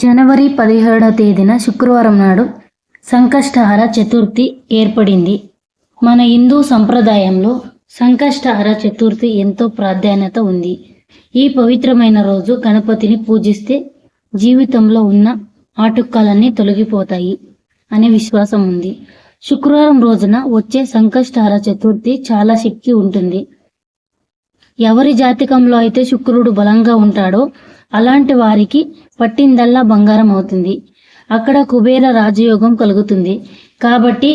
జనవరి పదిహేడవ తేదీన శుక్రవారం నాడు సంకష్టహర చతుర్థి ఏర్పడింది. మన హిందూ సంప్రదాయంలో సంకష్టహర చతుర్థి ఎంతో ప్రాధాన్యత ఉంది. ఈ పవిత్రమైన రోజు గణపతిని పూజిస్తే జీవితంలో ఉన్న ఆటుక్కాలన్నీ తొలగిపోతాయి అనే విశ్వాసం ఉంది. శుక్రవారం రోజున వచ్చే సంకష్టహర చతుర్థి చాలా శక్తి ఉంటుంది. ఎవరి జాతకంలో అయితే శుక్రుడు బలంగా ఉంటాడో అలాంటి వారికి పట్టిందల్లా బంగారం అవుతుంది. అక్కడ కుబేర రాజయోగం కలుగుతుంది. కాబట్టి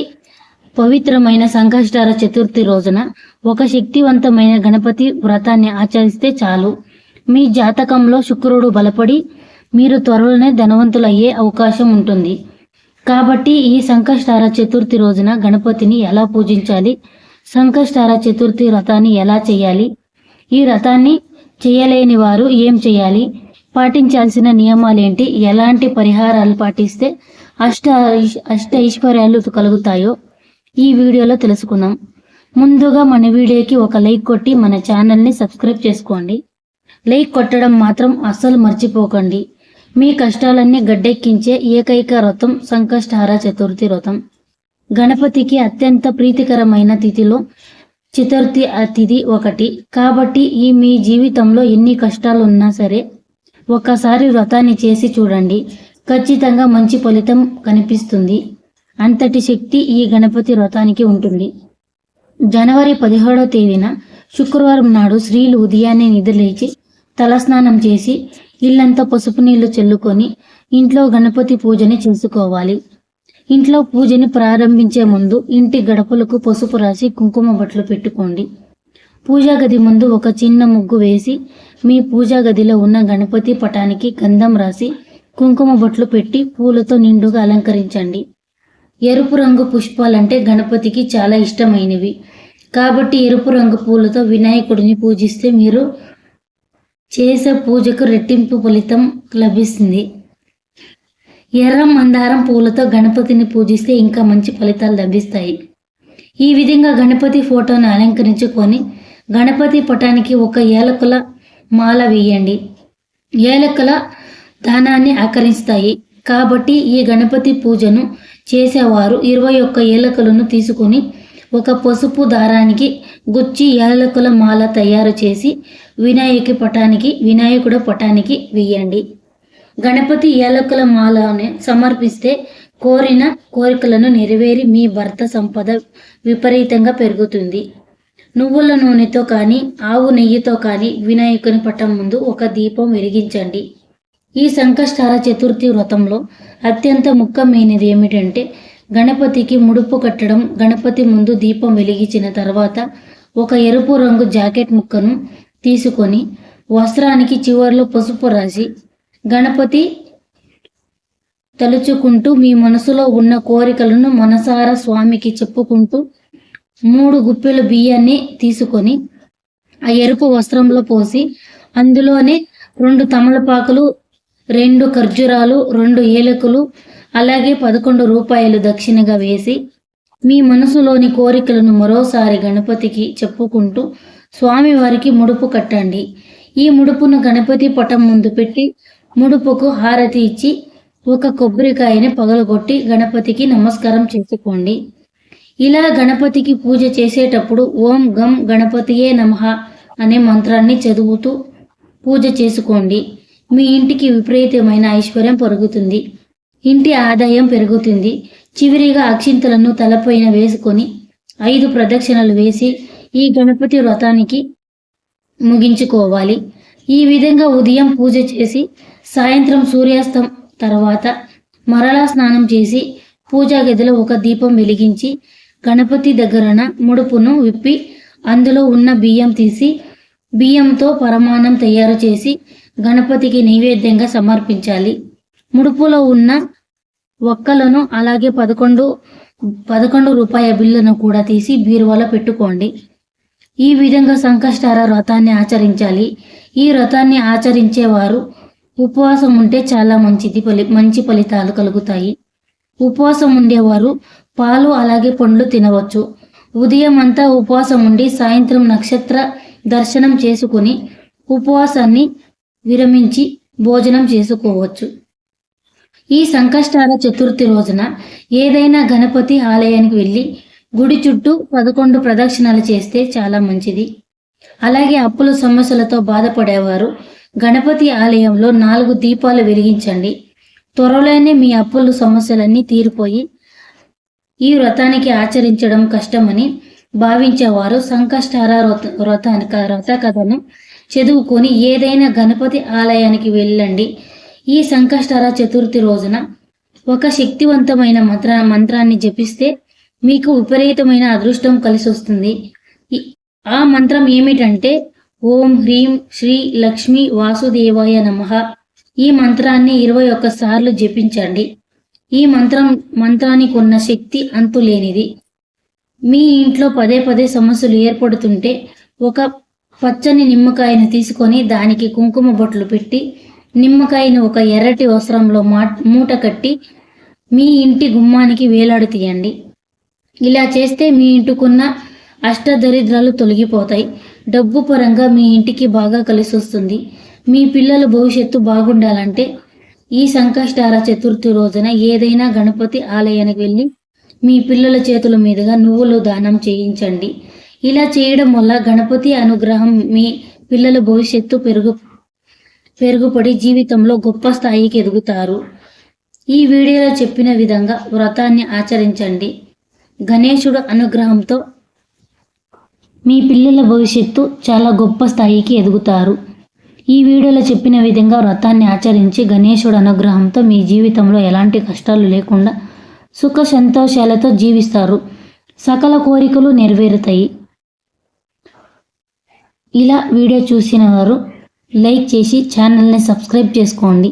పవిత్రమైన సంకష్టార చతుర్థి రోజున ఒక శక్తివంతమైన గణపతి వ్రతాన్ని ఆచరిస్తే చాలు. మీ జాతకంలో శుక్రుడు బలపడి మీరు త్వరలోనే ధనవంతులయ్యే అవకాశం ఉంటుంది. కాబట్టి ఈ సంకష్టార చతుర్థి రోజున గణపతిని ఎలా పూజించాలి? సంకష్టార చతుర్థి వ్రతాన్ని ఎలా చేయాలి? ఈ వ్రతాన్ని చేయలేని వారు ఏం చేయాలి? పాటించాల్సిన నియమాలేంటి? ఎలాంటి పరిహారాలు పాటిస్తే అష్ట అష్ట ఐశ్వర్యాలు కలుగుతాయో ఈ వీడియోలో తెలుసుకుందాం. ముందుగా మన వీడియోకి ఒక లైక్ కొట్టి మన ఛానల్ని సబ్స్క్రైబ్ చేసుకోండి. లైక్ కొట్టడం మాత్రం అస్సలు మర్చిపోకండి. మీ కష్టాలన్నీ గడ్డెక్కించే ఏకైక వ్రతం సంకష్టహార చతుర్థి వ్రతం గణపతికి అత్యంత ప్రీతికరమైన తిథిలో చతుర్థి తిథి ఒకటి. కాబట్టి ఈ మీ జీవితంలో ఎన్ని కష్టాలు ఉన్నా సరే ఒక్కసారి వ్రతాన్ని చేసి చూడండి. ఖచ్చితంగా మంచి ఫలితం కనిపిస్తుంది. అంతటి శక్తి ఈ గణపతి వ్రతానికి ఉంటుంది. జనవరి పదిహేడవ తేదీన శుక్రవారం నాడు స్త్రీలు ఉదయాన్నే నిద్రలేచి తలస్నానం చేసి ఇల్లంతా పసుపు నీళ్ళు చల్లుకొని ఇంట్లో గణపతి పూజని చేసుకోవాలి. ఇంట్లో పూజని ప్రారంభించే ముందు ఇంటి గడపలకు పసుపు రాసి కుంకుమ బట్టలు పెట్టుకోండి. పూజా గది ముందు ఒక చిన్న ముగ్గు వేసి మీ పూజా గదిలో ఉన్న గణపతి పటానికి గంధం రాసి కుంకుమ బొట్లు పెట్టి పూలతో నిండుగా అలంకరించండి. ఎరుపు రంగు పుష్పాలంటే గణపతికి చాలా ఇష్టమైనవి. కాబట్టి ఎరుపు రంగు పూలతో వినాయకుడిని పూజిస్తే మీరు చేసే పూజకు రెట్టింపు ఫలితం లభిస్తుంది. ఎర్ర మందారం పూలతో గణపతిని పూజిస్తే ఇంకా మంచి ఫలితాలు లభిస్తాయి. ఈ విధంగా గణపతి ఫోటోను అలంకరించుకొని గణపతి పటానికి ఒక ఏలకుల మాల వేయండి. ఏలకల దానాన్ని ఆకరిస్తాయి. కాబట్టి ఈ గణపతి పూజను చేసేవారు ఇరవై ఒక్క ఏలకులను తీసుకొని ఒక పసుపు దారానికి గుచ్చి ఏలకుల మాల తయారు చేసి వినాయకి పటానికి వినాయకుడు పటానికి వేయండి. గణపతి ఏలకుల మాలను సమర్పిస్తే కోరిన కోరికలను నెరవేరి మీ భర్త సంపద విపరీతంగా పెరుగుతుంది. నువ్వుల నూనెతో కానీ ఆవు నెయ్యితో కానీ వినాయకుని పట్టం ముందు ఒక దీపం వెలిగించండి. ఈ సంకష్టార చతుర్థి వ్రతంలో అత్యంత ముఖ్యమైనది ఏమిటంటే గణపతికి ముడుపు కట్టడం గణపతి ముందు దీపం వెలిగించిన తర్వాత ఒక ఎరుపు రంగు జాకెట్ ముక్కను తీసుకొని వస్త్రానికి చివర్లో పసుపు రాసి గణపతి తలుచుకుంటూ మీ మనసులో ఉన్న కోరికలను మనసారా స్వామికి చెప్పుకుంటూ మూడు గుప్పెల బియ్యాన్ని తీసుకొని ఆ ఎరుపు వస్త్రంలో పోసి అందులోనే రెండు తమలపాకులు రెండు ఖర్జూరాలు రెండు ఏలకులు అలాగే పదకొండు రూపాయలు దక్షిణగా వేసి మీ మనసులోని కోరికలను మరోసారి గణపతికి చెప్పుకుంటూ స్వామివారికి ముడుపు కట్టండి. ఈ ముడుపును గణపతి పటం ముందు పెట్టి ముడుపుకు హారతి ఇచ్చి ఒక కొబ్బరికాయని పగలగొట్టి గణపతికి నమస్కారం చేసుకోండి. ఇలా గణపతికి పూజ చేసేటప్పుడు ఓం గం గణపతియే నమః అనే మంత్రాన్ని చదువుతూ పూజ చేసుకోండి. మీ ఇంటికి విపరీతమైన ఐశ్వర్యం పెరుగుతుంది. ఇంటి ఆదాయం పెరుగుతుంది. చివరిగా అక్షింతలను తలపైన వేసుకొని ఐదు ప్రదక్షిణలు వేసి ఈ గణపతి వ్రతానికి ముగించుకోవాలి. ఈ విధంగా ఉదయం పూజ చేసి సాయంత్రం సూర్యాస్తం తర్వాత మరలా స్నానం చేసి పూజా గదిలో ఒక దీపం వెలిగించి గణపతి దగ్గరన ముడుపును విప్పి అందులో ఉన్న బియ్యం తీసి బియ్యంతో పరమాణం తయారు చేసి గణపతికి నైవేద్యంగా సమర్పించాలి. ముడుపులో ఉన్న ఒక్కలను అలాగే పదకొండు పదకొండు రూపాయ బిల్లును కూడా తీసి బీరువాలో పెట్టుకోండి. ఈ విధంగా సంకష్టార వ్రతాన్ని ఆచరించాలి. ఈ వ్రతాన్ని ఆచరించేవారు ఉపవాసం ఉంటే చాలా మంచిది ఫలి మంచి ఫలితాలు కలుగుతాయి. ఉపవాసం ఉండేవారు పాలు అలాగే పండ్లు తినవచ్చు. ఉదయం అంతా ఉపవాసం ఉండి సాయంత్రం నక్షత్ర దర్శనం చేసుకుని ఉపవాసాన్ని విరమించి భోజనం చేసుకోవచ్చు. ఈ సంకష్టాల చతుర్థి రోజున ఏదైనా గణపతి ఆలయానికి వెళ్ళి గుడి చుట్టూ పదకొండు ప్రదక్షిణాలు చేస్తే చాలా మంచిది. అలాగే అప్పుల సమస్యలతో బాధపడేవారు గణపతి ఆలయంలో నాలుగు దీపాలు వెలిగించండి. త్వరలోనే మీ అప్పుల సమస్యలన్నీ తీరిపోయి ఈ వ్రతానికి ఆచరించడం కష్టమని భావించేవారు సంకష్టార వ్రత వ్రతానిక వ్రత కథను చదువుకొని ఏదైనా గణపతి ఆలయానికి వెళ్ళండి. ఈ సంకష్టార చతుర్థి రోజున ఒక శక్తివంతమైన మంత్ర మంత్రాన్ని జపిస్తే మీకు విపరీతమైన అదృష్టం కలిసి వస్తుంది ఆ మంత్రం ఏమిటంటే ఓం హ్రీం శ్రీ లక్ష్మీ వాసుదేవాయ నమః. ఈ మంత్రాన్ని ఇరవై ఒక్క సార్లు జపించండి. ఈ మంత్రం మంత్రానికి ఉన్న శక్తి అంతులేనిది మీ ఇంట్లో పదే పదే సమస్యలు ఏర్పడుతుంటే ఒక పచ్చని నిమ్మకాయను తీసుకొని దానికి కుంకుమ బొట్లు పెట్టి నిమ్మకాయను ఒక ఎర్రటి వస్త్రంలో మా మూట కట్టి మీ ఇంటి గుమ్మానికి వేలాడు తీయండి. ఇలా చేస్తే మీ ఇంటికున్న అష్టదరిద్రాలు తొలగిపోతాయి. డబ్బు పరంగా మీ ఇంటికి బాగా కలిసి వస్తుంది మీ పిల్లల భవిష్యత్తు బాగుండాలంటే ఈ సంకష్టార చతుర్థి రోజున ఏదైనా గణపతి ఆలయానికి వెళ్ళి మీ పిల్లల చేతుల మీదుగా నువ్వులు దానం చేయించండి. ఇలా చేయడం వల్ల గణపతి అనుగ్రహం మీ పిల్లల భవిష్యత్తు పెరుగు పెరుగుపడి జీవితంలో గొప్ప స్థాయికి ఎదుగుతారు. ఈ వీడియోలో చెప్పిన విధంగా వ్రతాన్ని ఆచరించండి. గణేశుడు అనుగ్రహంతో మీ పిల్లల భవిష్యత్తు చాలా గొప్ప స్థాయికి ఎదుగుతారు. ఈ వీడియోలో చెప్పిన విధంగా వ్రతాన్ని ఆచరించి గణేశుడు అనుగ్రహంతో మీ జీవితంలో ఎలాంటి కష్టాలు లేకుండా సుఖ సంతోషాలతో జీవిస్తారు. సకల కోరికలు నెరవేరుతాయి. ఇలా వీడియో చూసిన వారు లైక్ చేసి ఛానల్ని సబ్స్క్రైబ్ చేసుకోండి.